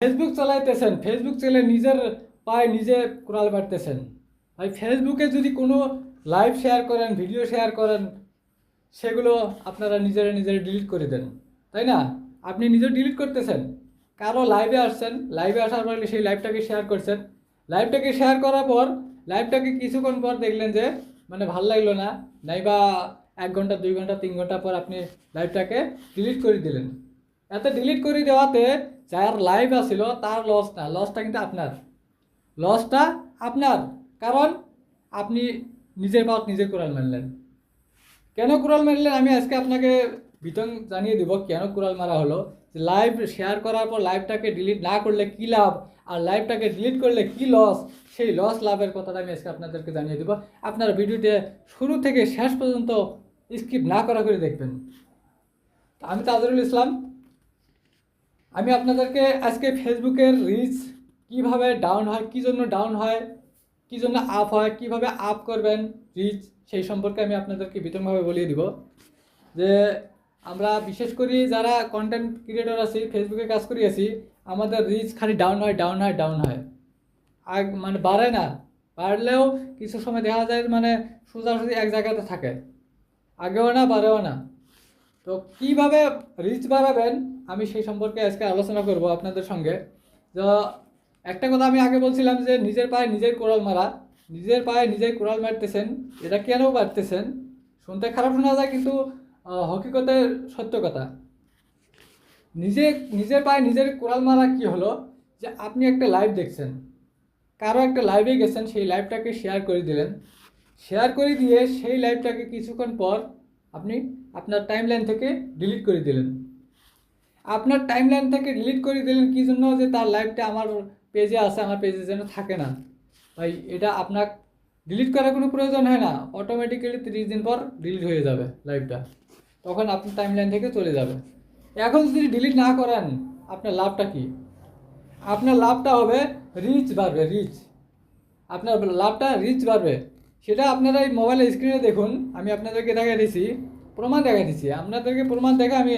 Facebook চালাইতেছেন। Facebook চলে নিজের পায়ে নিজে কোরাল বাড়তেছেন ভাই ফেসবুকে যদি কোনো লাইভ শেয়ার করেন ভিডিও শেয়ার করেন, সেগুলো আপনারা নিজেরা নিজেরা ডিলিট করে দেন। তাই না? আপনি নিজে ডিলিট করতেছেন। কারও লাইভে আসছেন লাইভে আসার পরে সেই লাইভটাকে শেয়ার করছেন। লাইভটাকে শেয়ার করার পর লাইভটাকে কিছুক্ষণ পর দেখলেন যে মানে ভালো লাগল না নাই বা এক ঘণ্টা, দুই ঘণ্টা, তিন ঘণ্টা পর আপনি লাইভটাকে ডিলিট করে দিলেন। এত ডিলিট করে দেওয়াতে যার লাইভ আসছিল তার লস না লসটা কিন্তু আপনার। লসটা আপনার। কারণ আপনি নিজের পাওয়ার নিজে কোরআন মানলেন কেন কুড়াল মারলেন? আমি আজকে আপনাকে বিতং জানিয়ে দেবো কেন কুড়াল মারা হলো। যে লাইভ শেয়ার করার পর লাইভটাকে ডিলিট না করলে কী লাভ? আর লাইভটাকে ডিলিট করলে কী লস সেই লস লাভের কথাটা আমি আজকে আপনাদেরকে জানিয়ে দেবো। আপনারা ভিডিওতে শুরু থেকে শেষ পর্যন্ত স্কিপ না করা করে দেখবেন। আমি তাজরুল ইসলাম আমি আপনাদেরকে আজকে ফেসবুকের রিচ কীভাবে ডাউন হয়, কী জন্য ডাউন হয়, কী জন্য আপ হয়, কীভাবে আপ করবেন রিচ সেই সম্পর্কে আমি আপনাদেরকে বিতংভাবে বলিয়ে দিব। যে আমরা বিশেষ করে যারা কন্টেন্ট ক্রিয়েটর আছি ফেসবুকে কাজ করি আছি, আমাদের রিচ খালি ডাউন হয় ডাউন হয় ডাউন হয়। আর মানে বাড়ে না। বাড়লেও কিছু সময় দেখা যায় মানে সোজাসুজি এক জায়গাতে থাকে। আগেও না বাড়েও না। তো কীভাবে রিচ বাড়াবেন আমি সেই সম্পর্কে আজকে আলোচনা করব আপনাদের সঙ্গে। তো একটা কথা আমি আগে বলছিলাম যে, নিজের পায়ে নিজের কোড়াল মারা। নিজের পায়ে নিজের কোড়াল মারতেছেন, এটা কেন মারতেছেন? শুনতে খারাপ শোনা যায়, কিন্তু হকিকতে সত্য কথা। নিজে, নিজের পায়ে নিজের কোড়াল মারা কি হলো? যে আপনি একটা লাইভ দেখছেন। কারও একটা লাইভে গেছেন, সেই লাইভটাকে শেয়ার করে দিলেন। শেয়ার করে দিয়ে সেই লাইভটাকে কিছুক্ষণ পর আপনি আপনার টাইমলাইন থেকে ডিলিট করে দিলেন। আপনার টাইমলাইন থেকে ডিলিট করে দিলেন কি জন্য? যে তার লাইভটা আমার পেজে আছে, আমার পেজে যেন থাকে না। ভাই, এটা আপনার ডিলিট করার কোনো প্রয়োজন হয় না। অটোমেটিক্যালি তিরিশ দিন পর ডিলিট হয়ে যাবে লাইভটা তখন আপনার টাইমলাইন থেকে চলে যাবে। এখন যদি ডিলিট না করেন, আপনার লাভটা কি? আপনার লাভটা হবে রিচ বাড়বে রিচ আপনার লাভটা রিচ বাড়বে। সেটা আপনারা এই মোবাইলের স্ক্রিনে দেখুন। আমি আপনাদেরকে দেখা দিয়েছি প্রমাণ দেখা দিচ্ছি আপনাদেরকে প্রমাণ দেখে আমি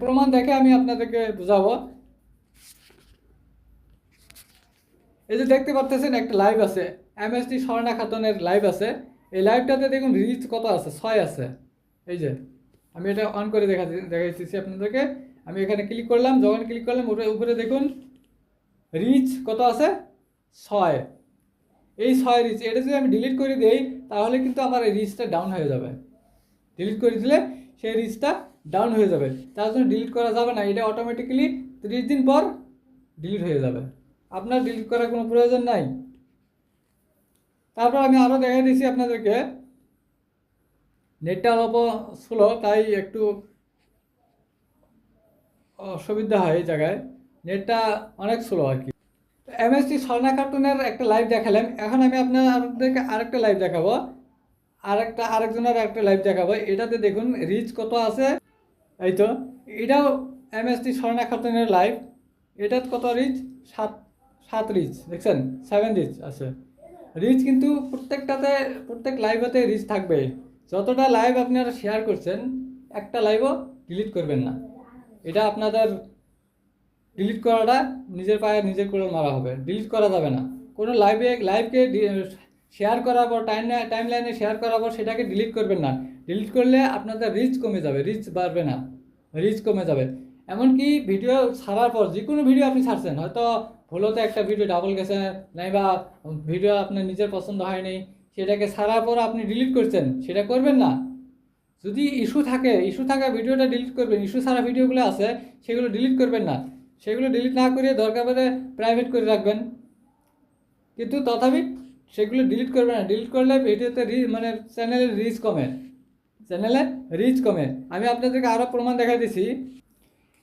প্রমাণ দেখে আমি আপনাদেরকে বোঝাবো। এই যে দেখতে পাচ্ছেন একটা লাইভ আছে। এমএসটি স্বর্ণা খাতুনের লাইভ আছে। এই লাইভটাতে দেখুন রিচ কত আছে? ছয় আছে। এই যে, আমি এটা অন করে দেখা দেখাইতেছি আপনাদেরকে। আমি এখানে ক্লিক করলাম, যখন ক্লিক করলাম, উপরে উপরে দেখুন রিচ কত আছে? ছয়। এই ছয় রিচ এটা যদি আমি ডিলিট করে দিই, তাহলে কিন্তু আমার এই রিচটা ডাউন হয়ে যাবে। ডিলিট করে দিলে সেই রিচটা ডাউন হয়ে যাবে। তার জন্য ডিলিট করা যাবে না। এটা অটোমেটিক্যালি তিরিশ দিন পর ডিলিট হয়ে যাবে। আপনার ডিলিট করার কোনো প্রয়োজন নাই। তারপর আমি আরও দেখাই দিয়েছি আপনাদেরকে। নেটটা অল্প স্লো তাই একটু অসুবিধা হয় এই জায়গায়। নেটটা অনেক স্লো আর কি। এমএসটি স্বর্ণা কার্টুনের একটা লাইভ দেখালাম। এখন আমি আপনাদেরকে আরেকটা লাইভ দেখাবো। আরেকটা, আরেকজনের একটা লাইভ দেখাবো। এটাতে দেখুন রিচ কত আছে? এই তো, এটাও এমএসটি স্বর্ণা খাতুনের লাইভ এটার কত রিচ সাত সাত রিচ দেখছেন? সেভেন রিচ আছে। রিচ কিন্তু প্রত্যেকটাতে, প্রত্যেক লাইভেতে রিচ থাকবে। যতটা লাইভ আপনারা শেয়ার করছেন, একটা লাইভও ডিলিট করবেন না। এটা আপনাদের ডিলিট করাটা নিজের পায়ে নিজের করে মারা হবে। ডিলিট করা যাবে না। কোনো লাইভে লাইভকে শেয়ার করার পর টাইম টাইম লাইনে শেয়ার করার পর সেটাকে ডিলিট করবেন না। ডিলিট করলে আপনাদের রিচ কমে যাবে রিচ বাড়বে না। রিচ কমে যাবে। এমনকি ভিডিও ছাড়ার পর যে কোনো ভিডিও আপনি ছাড়ছেন, হয়তো ভুলোতে একটা ভিডিও ডাবল গেছে নাই বা ভিডিও আপনার নিজের পছন্দ হয়নি, সেটাকে ছাড়ার পর আপনি ডিলিট করছেন, সেটা করবেন না। যদি ইস্যু থাকে ইস্যু থাকা ভিডিওটা ডিলিট করবেন ইস্যু ছাড়া ভিডিওগুলো আছে, সেগুলো ডিলিট করবেন না। সেগুলো ডিলিট না করে দরকার পড়ে প্রাইভেট করে রাখবেন। কিন্তু তথাপি সেগুলো ডিলিট করবেন না। ডিলিট করলে ভিডিওতে মানে চ্যানেলের রিচ কমে। চ্যানেলে রিচ কমে। আমি আপনাদেরকে আরও প্রমাণ দেখা দিছি।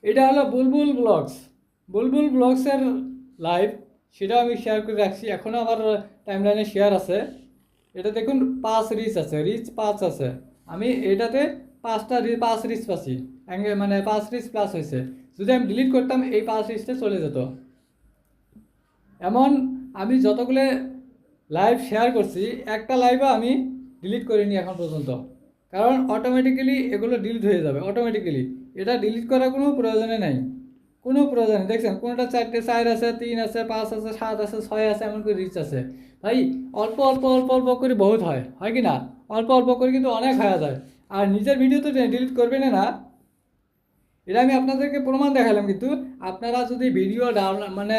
এটা হলো বুলবুল ব্লগস। বুলবুল ব্লগসের লাইভ সেটাও আমি শেয়ার করে রাখছি। এখনও আমার টাইমলাইনে শেয়ার আছে। এটা দেখুন, পাঁচ রিচ আছে রিচ পাঁচ আছে। আমি এটাতে পাঁচটা পাঁচ রিচ পাচ্ছি। মানে পাঁচ রিচ প্লাস হয়েছে। যদি আমি ডিলিট করতাম, এই পাঁচ রিচটা চলে যেত। এমন, আমি যতগুলো লাইভ শেয়ার করছি, একটা লাইভও আমি ডিলিট করিনি এখন পর্যন্ত। কারণ অটোমেটিক্যালি এগুলো ডিলিট হয়ে যাবে অটোমেটিক্যালি এটা ডিলিট করার কোনো প্রয়োজনে নাই। কোনো প্রয়োজন দেখছেন, কোনোটা চারটে চার আছে, তিন আছে, পাঁচ আছে, সাত আছে, ছয় আছে, এমন করে রিচ আছে। ভাই, অল্প অল্প অল্প অল্প করে বহুত হয়। হয় কি না? অল্প অল্প করে কিন্তু অনেক হয়ে যায়। আর নিজের ভিডিও তো ডিলিট করবেন না এটা আমি আপনাদেরকে প্রমাণ দেখালাম কিন্তু। আপনারা যদি ভিডিও ডাউন মানে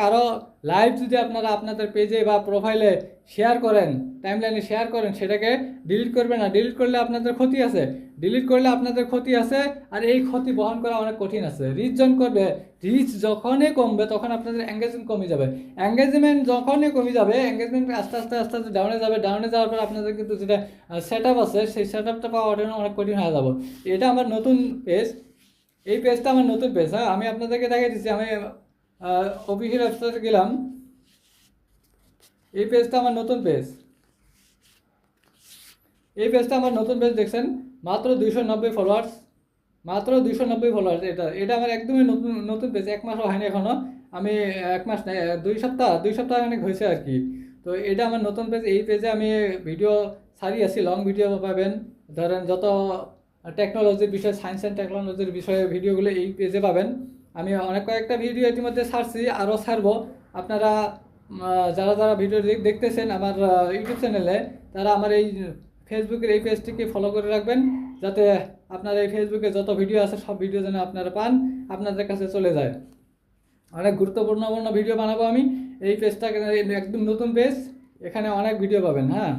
কারও লাইভ যদি আপনারা আপনাদের পেজে বা প্রোফাইলে শেয়ার করেন টাইমলাইনে শেয়ার করেন, সেটাকে ডিলিট করবেন না। ডিলিট করলে আপনাদের ক্ষতি আছে। ডিলিট করলে আপনাদের ক্ষতি আছে আর এই ক্ষতি বহন করা অনেক কঠিন আছে। রিচ জন করবে রিচ যখনই কমবে, তখন আপনাদের এঙ্গেজমেন্ট কমে যাবে। এঙ্গেজমেন্ট যখনই কমে যাবে এঙ্গেজমেন্ট আস্তে আস্তে আস্তে আস্তে ডাউনে যাবে। ডাউনে যাওয়ার পর আপনাদের কিন্তু যেটা সেট আছে, সেই সেট আপটা পাওয়া অনেক কঠিন হয়ে যাবে। এটা আমার নতুন পেজ এই পেজটা আমার নতুন পেজ হ্যাঁ? আমি আপনাদেরকে দেখাই দিচ্ছি। আমি অফিসিয়াল ওয়েবসাইটে গেলাম। এই পেজটা আমার নতুন পেজ। এই পেজটা আমার নতুন পেজ দেখছেন? মাত্র দুইশো নব্বই ফলোয়ার্স মাত্র দুইশো নব্বই ফলোয়ার্স এটা। এটা আমার একদমই নতুন নতুন পেজ। এক মাসও হয়নি এখনও আমি এক মাস নাই দুই সপ্তাহ দুই সপ্তাহ অনেক হয়েছে আর কি। তো এটা আমার নতুন পেজ। এই পেজে আমি ভিডিও সারি আছি। লং ভিডিও পাবেন। ধরেন যত টেকনোলজির বিষয়ে সায়েন্স অ্যান্ড টেকনোলজির বিষয়ে ভিডিওগুলো এই পেজে পাবেন। আমি অনেক কয়েকটা ভিডিও ইতিমধ্যে ছাড়ছি আরও ছাড়বো। আপনারা যারা যারা ভিডিও দেখ- দেখতেছেন আমার ইউটিউব চ্যানেলে তারা আমার এই ফেসবুকের এই পেজটিকে ফলো করে রাখবেন, যাতে আপনার এই ফেসবুকে যত ভিডিও আছে, সব ভিডিও যেন আপনারা পান, আপনাদের কাছে চলে যায়। অনেক গুরুত্বপূর্ণপূর্ণ ভিডিও বানাবো আমি। এই পেজটাকে একদম নতুন পেজ এখানে অনেক ভিডিও পাবেন হ্যাঁ?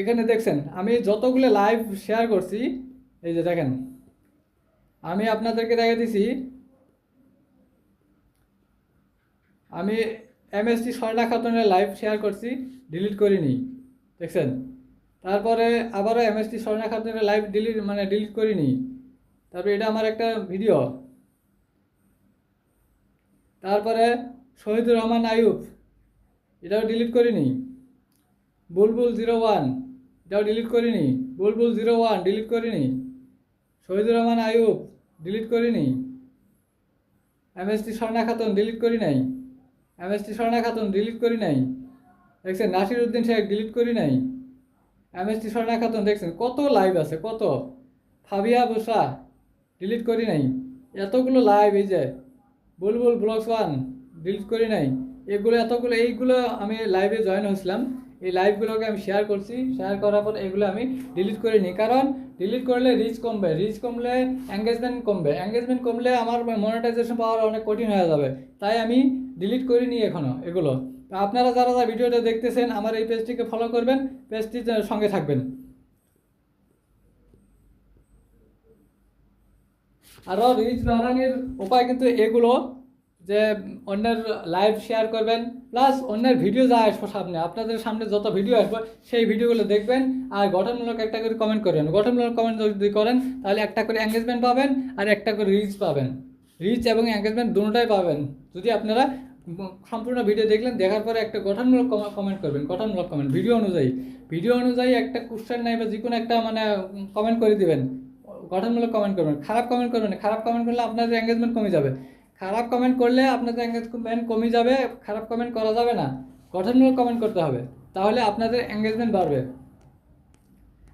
এখানে দেখছেন, আমি যতগুলো লাইভ শেয়ার করছি, এই যে দেখেন, আমি আপনাদেরকে দেখে দিছি আমি এমএসটি স্বর্ণা খাতুনের লাইভ শেয়ার করছি ডিলিট করিনি, দেখছেন? তারপরে আবারও এমএসটি স্বর্ণা খাতুনের লাইভ ডিলিট মানে ডিলিট করিনি। তারপরে এটা আমার একটা ভিডিও তারপরে শহীদুর রহমান আয়ুব, এটাও ডিলিট করিনি। বুলবুল জিরো ওয়ান, এটাও ডিলিট করিনি। বুলবুল জিরো ওয়ান ডিলিট করিনি। শহীদুর রহমান আয়ুব ডিলিট করিনি। এমএসটি স্বর্ণা খাতুন ডিলিট করি নাই। এমএসটি স্বর্ণা খাতুন ডিলিট করি নাই। দেখছেন নাসির উদ্দিন শেখ ডিলিট করি নাই। এমএসটি স্বর্ণা খাতুন, দেখছেন, কত লাইভ আছে, কত। ফাবিয়া বসা ডিলিট করি নাই। এতগুলো লাইভ এই যে, বুলবুল ব্লগস ওয়ান ডিলিট করি নাই। এগুলো, এতগুলো, এইগুলো আমি লাইভে জয়েন হয়েছিলাম। এই লাইভগুলোকে আমি শেয়ার করছি। শেয়ার করার পর এগুলো আমি ডিলিট করিনি কারণ ডিলিট করলে রিচ কমবে। রিচ কমলে এঙ্গেজমেন্ট কমবে। এঙ্গেজমেন্ট কমলে আমার মনিটাইজেশন পাওয়ার অনেক কঠিন হয়ে যাবে। তাই আমি ডিলিট করিনি এখনও এগুলো। তো আপনারা যারা যারা ভিডিওটা দেখতেছেন, আমার এই পেজটিকে ফলো করবেন পেজটির সঙ্গে থাকবেন। আরও রিচ বাড়ানোর উপায় কিন্তু এগুলো, যে অন্যের লাইভ শেয়ার করবেন প্লাস অন্যের ভিডিও যা আসব সামনে, আপনাদের সামনে যত ভিডিও আসব, সেই ভিডিওগুলো দেখবেন, আর গঠনমূলক একটা করে কমেন্ট করবেন গঠনমূলক কমেন্ট যদি করেন, তাহলে একটা করে এঙ্গেজমেন্ট পাবেন, আর একটা করে রিচ পাবেন। রিচ এবং এঙ্গেজমেন্ট দুটোটাই পাবেন। যদি আপনারা সম্পূর্ণ ভিডিও দেখলেন, দেখার পরে একটা গঠনমূলক কমেন্ট করবেন, গঠনমূলক কমেন্ট ভিডিও অনুযায়ী। ভিডিও অনুযায়ী একটা কোশ্চেন নাই বা যে কোনো একটা মানে কমেন্ট করে দিবেন। গঠনমূলক কমেন্ট করবেন। খারাপ কমেন্ট করবেন। খারাপ কমেন্ট করলে আপনাদের এঙ্গেজমেন্ট কমে যাবে। খারাপ কমেন্ট করলে আপনাদের এঙ্গেজমেন্ট কমে যাবে, খারাপ কমেন্ট করা যাবে না। গঠনমূলক কমেন্ট করতে হবে। তাহলে আপনাদের এঙ্গেজমেন্ট বাড়বে।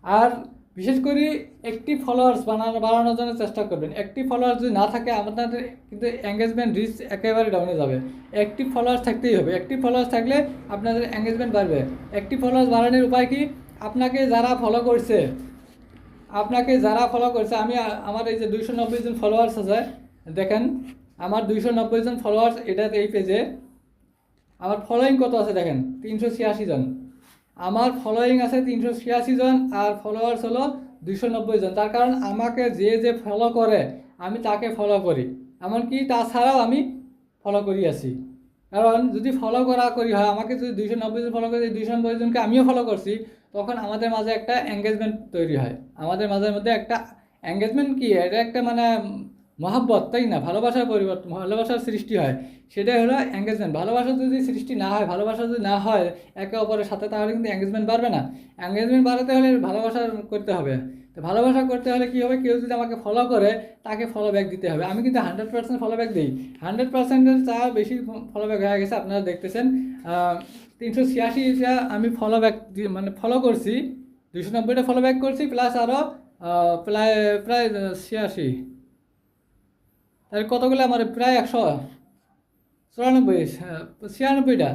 আর বিশেষ করে একটি ফলোয়ার্স বানানো, বাড়ানোর জন্য চেষ্টা করবেন। একটি ফলোয়ার্স যদি না থাকে, আপনাদের কিন্তু এঙ্গেজমেন্ট রিচ একেবারে ডাউনে যাবে। একটি ফলোয়ার্স থাকতেই হবে। একটি ফলোয়ার্স থাকলে আপনাদের এঙ্গেজমেন্ট বাড়বে। একটি ফলোয়ার্স বাড়ানোর উপায় কি? আপনাকে যারা ফলো করছে, আপনাকে যারা ফলো করছে, আমি, আমার এই যে দুইশো নব্বই জন ফলোয়ার্স আছে, দেখেন, আমার দুইশো নব্বই জন ফলোয়ার্স এটাতে এই পেজে আমার ফলোয়িং কত আছে দেখেন? তিনশো ছিয়াশি জন। আমার ফলোয়িং আছে তিনশো ছিয়াশি জন আর ফলোয়ার্স হলো দুইশো নব্বই জন। তার কারণ আমাকে যে যে ফলো করে, আমি তাকে ফলো করি। এমনকি তাছাড়াও আমি ফলো করি আছি। কারণ যদি ফলো করা করি, হয় আমাকে যদি দুইশো নব্বই জন ফলো করে দুইশো নব্বই জনকে আমিও ফলো করছি, তখন আমাদের মাঝে একটা এঙ্গেজমেন্ট তৈরি হয়। আমাদের মাঝের মধ্যে একটা এঙ্গেজমেন্ট কি? এটা একটা মানে মহাব্বত, তাই না? ভালোবাসার পরিবর্তন ভালোবাসার সৃষ্টি হয়। সেটাই হলো এঙ্গেজমেন্ট ভালোবাসা যদি সৃষ্টি না হয়, ভালোবাসা যদি না হয়, একে অপরের সাথে, তাহলে কিন্তু এঙ্গেজমেন্ট বাড়বে না। এঙ্গেজমেন্ট বাড়াতে হলে ভালোবাসা করতে হবে। তো ভালোবাসা করতে হলে কী হবে? কেউ যদি আমাকে ফলো করে, তাকে ফলো ব্যাক দিতে হবে। আমি কিন্তু হান্ড্রেড পার্সেন্ট ফলো ব্যাক দিই। হান্ড্রেড পার্সেন্টের চা বেশি ফলো ব্যাক হয়ে গেছে, আপনারা দেখতেছেন। তিনশো ছিয়াশিটা আমি ফলো ব্যাক মানে ফলো করছি। দুশো নব্বইটা ফলো ব্যাক করছি প্লাস আরও প্রায় প্রায় ছিয়াশি। তাহলে কতগুলো আমার প্রায় একশো? চুরানব্বই ছিয়ানব্বইটা।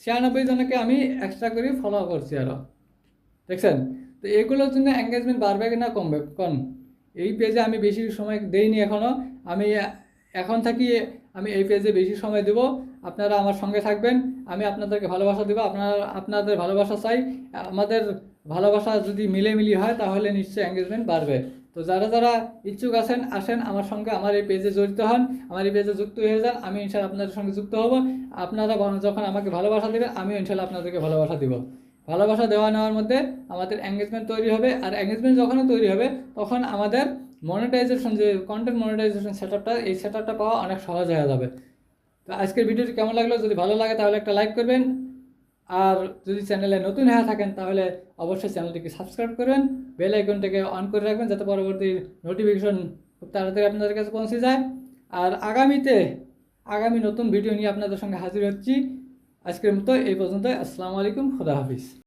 ছিয়ানব্বই জনকে আমি এক্সট্রা করে ফলো করছি আরও দেখছেন? তো এগুলোর জন্য এঙ্গেজমেন্ট বাড়বে কি না কমবে? কম এই পেজে আমি বেশি সময় দেইনি এখনও আমি এখন থাকি আমি এই পেজে বেশি সময় দেব। আপনারা আমার সঙ্গে থাকবেন। আমি আপনাদেরকে ভালোবাসা দেবো। আপনারা, আপনাদের ভালোবাসা চাই। আমাদের ভালোবাসা যদি মিলেমিলি হয়, তাহলে নিশ্চয়ই এঙ্গেজমেন্ট বাড়বে। তো যারা যারা ইচ্ছুক আছেন, আসেন আমার সঙ্গে। আমার এই পেজে জড়িত হন। আমার এই পেজে যুক্ত হয়ে যান। আমি ইনশাল্লাহ আপনাদের সঙ্গে যুক্ত হব। আপনারা যখন আমাকে ভালোবাসা দেবেন, আমিও ইনশাল্লাহ আপনাদেরকে ভালোবাসা দিব। ভালোবাসা দেওয়া নেওয়ার মধ্যে আমাদের এঙ্গেজমেন্ট তৈরি হবে। আর এঙ্গেজমেন্ট যখনই তৈরি হবে, তখন আমাদের মনিটাইজেশন যে কন্টেন্ট মনিটাইজেশন সেট এই সেট পাওয়া অনেক সহজ হয়ে যাবে। তো আজকের ভিডিওটি কেমন লাগল? যদি ভালো লাগে তাহলে একটা লাইক করবেন। আর যদি চ্যানেলে নতুন হয়ে থাকেন তাহলে অবশ্যই চ্যানেলটিকে সাবস্ক্রাইব করবেন। বেল আইকনটাকে অন করে রাখবেন যাতে পরবর্তী নোটিফিকেশন খুব তাড়াতাড়ি আপনাদের কাছে পৌঁছে যায়। আর আগামীতে, আগামী নতুন ভিডিও নিয়ে আপনাদের সঙ্গে হাজির হচ্ছি। আজকের মতো এই পর্যন্ত আসসালামু আলাইকুম, খুদা হাফিজ।